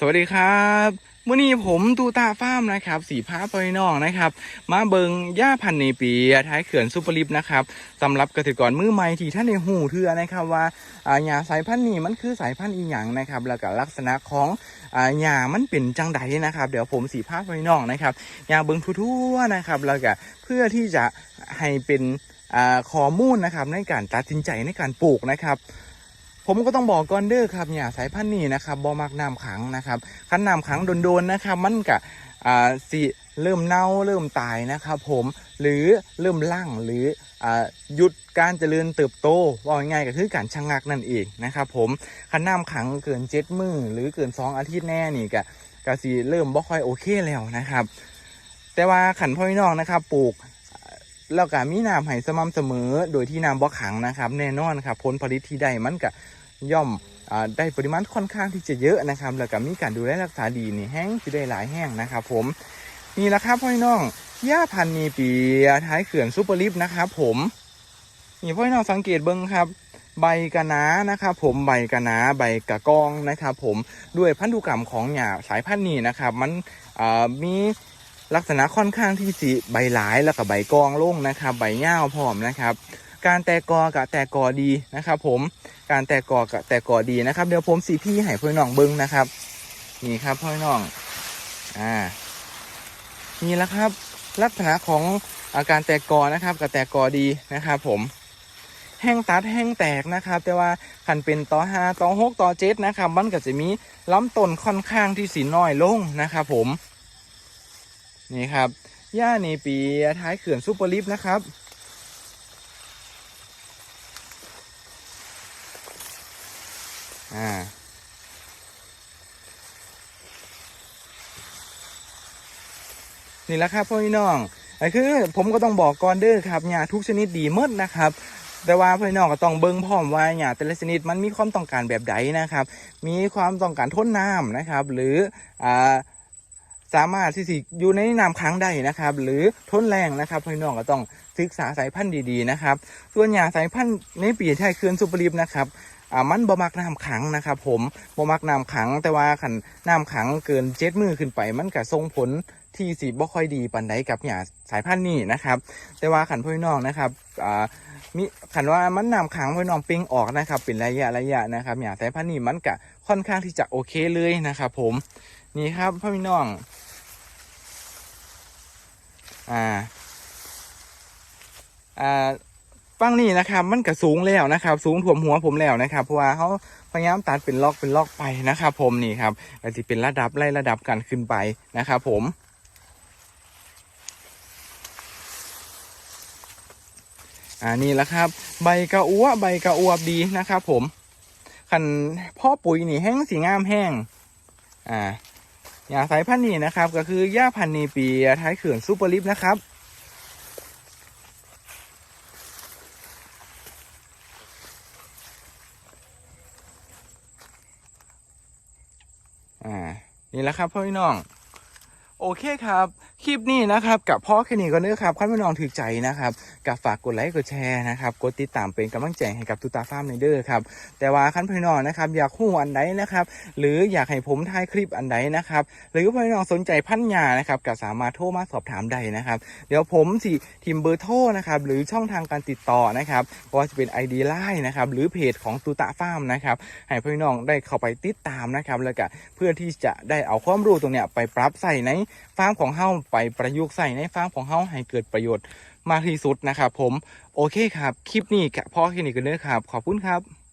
สวัสดีครับมื่อนี้ผมตูตาฟ้ามนะครับ สีพ้าปอยน้องนะครับ มาเบิงหญ้าพันธุ์ในปีท้ายเขื่อนซุปเปอร์ลิฟนะครับสำหรับเกษตรกรมือใหม่ที่ท่านในหูเทือนะครับว่าหญ้าสายพันธุ์นี้มันคือสายพันธุ์อีหยังนะครับ แล้วก็ลักษณะของหญ้ามันเป็นจังใดนะครับ เดี๋ยวผมสีพ้าปอยน้องนะครับหญ้าเบิงทั่วๆนะครับ แล้วก็เพื่อที่จะให้เป็นข้อมูลนะครับในการตัดสินใจในการปลูกนะครับ ผมก็ต้องบอกก่อนเด้อครับเนี่ยสายพันธุ์นี้นะครับบอมักน้ำขังนะครับคันน้ำขังโดนๆนะครับมันกะอ่าสิเริ่มเน่าเริ่มตายนะครับผมหรือเริ่มล่างหรืออ่าหยุดการเจริญเติบโตว่าง่ายก็คือการชะงงักนั่นเองนะครับผมคันน้ำขังเกินเจ็ดมือหรือเกินสองอาทิตย์แน่นี่กะกะสิเริ่มบ่ค่อยโอเคแล้วนะครับ แต่ว่าขันพ่อพี่น้องนะครับปลูก แล้วก็มีน้ำให้สม่ำเสมอ โดยที่น้ำบ่ขังนะครับ แน่นอนครับผลผลิตที่ได้มันก็ย่อมอได้ปริมาณค่อนข้างที่จะเยอะนะครับ แล้วก็มีการดูแลรักษาดีนี่แห้งที่ได้หลายแห้งนะครับ ผมนี่แหละครับพ่อพี่น้องหญ้าพันธุ์มีปีท้ายเขื่อนซูเปอร์ลิฟต์นะครับผมนี่พ่อพี่น้องสังเกตเบิ้งครับ ใบกะนานะครับผมใบกะนาใบกะกองนะครับผมด้วยพันธุกรรมของหญ้าสายพันธุ์นี้นะครับ มันมี ลักษณะค่อนข้างที่สีใบหลายแล้วก็ใบกองลงนะครับ ใบเง่าพร้อมนะครับ การแตกกอกับแตกกอดีนะครับผมการแตกกอกับแตกกอดีนะครับ เดี๋ยวผมสีพี่ให้พ่อน้องเบิ้งนะครับ นี่ครับพ่อน้องอ่านี่แหละครับ ลักษณะของอาการแตกกอนะครับกับแตกกอดีนะครับผมแห้งตัดแห้งแตกนะครับ แต่ว่าขันเป็นต่อห้าต่อหกต่อเจ็ดนะครับ มันก็จะมีลำต้นค่อนข้างที่สีน้อยลงนะครับผม นี่ครับหญ้าในปีท้ายเขื่อนซูเปอร์ลิฟต์นะครับ อ่านี่แหละครับพ่อพี่น้องไอ้คือผมก็ต้องบอกก่อนเด้อครับหญ้าทุกชนิดดีหมดนะครับ แต่ว่าพ่อพี่น้องก็ต้องเบิ่งพร้อมว่าหญ้าแต่ละชนิดมันมีความต้องการแบบใดนะครับ มีความต้องการทนน้ำนะครับ หรืออ่า สามารถที่สิอยู่ในน้ำค้างได้นะครับ หรือทนแรงนะครับพี่น้องก็ต้องศึกษาสายพันธุ์ดีๆนะครับ ส่วนหญ้าสายพันธุ์ในปีไทยเคือนสุปร์ลิบนะครับอ่ามันบ่มักน้ำขังนะครับผมบ่มักน้ำขังแต่ว่าขันน้ำขังเกินเจ็ดมือขึ้นไป มันก็ส่งผล ที่สีบ่ค่อยดีปานใดกับหญ้าสายพันธุ์นี้นะครับ แต่ว่าขันพี่น้องนะครับอ่ามีขันว่ามันน้ำขังพี่น้องเป่งออกนะครับ เป็นระยะระยะนะครับหญ้าสายพันธุ์นี้มันก็ค่อนข้างที่จะโอเคเลยนะครับ ผมนี่ครับพ่อพี่น้อง อ่า อ่าฟังนี่นะครับ มันก็สูงแล้วนะครับ สูงถ่วมหัวผมแล้วนะครับ เพราะว่าเขาพยายามตัดเป็นล็อกเป็นล็อกไปนะครับ ผมนี่ครับก็จะเป็นระดับไล่ระดับกันขึ้นไปนะครับ ผม อ่านี่แหละครับ ใบกระอัวใบกระอวบดีนะครับ ผมขันพ่อปุ๋ยนี่แห้งสีงามแห้งอ่าหญ้าสายพันธุ์นี้นะครับ ก็คือหญ้าพันธุ์นีปีท้ายเขื่อนซูเปอร์ลิฟนะครับอ่านี่แหละครับพ่อพี่น้อง โอเคครับ คลิปนี้นะครับกับพ่อแค่นี้ก็เนื้อครับขั้นพี่น้องถือใจนะครับกับฝากกดไลค์กดแชร์นะครับกดติดตามเป็นกำลังใจให้กับตุตาฟาร์มในเด้อครับแต่ว่าขั้นพี่น้องนะครับอยากคู่อันใดนะครับหรืออยากให้ผมถ่ายคลิปอันใดนะครับหรือพี่น้องสนใจพันยานะครับก็สามารถโทรมาสอบถามได้นะครับเดี๋ยวผมสิทีมเบอร์โทรนะครับหรือช่องทางการติดต่อนะครับว่าจะเป็น ID ไลน์นะครับหรือเพจของตุตาฟาร์มนะครับให้พี่น้องได้เข้าไปติดตามนะครับแล้วก็เพื่อที่จะได้เอาความรู้ตรงเนี้ยไปปรับใส่ในฟาร์มของเฮาไปประยุกต์ใส่ในฟาร์มของเฮาให้เกิดประโยชน์มากที่สุดนะครับผมโอเคครับ คลิปนี้พ่อแค่นี้ก็เด้อครับ ขอบคุณครับ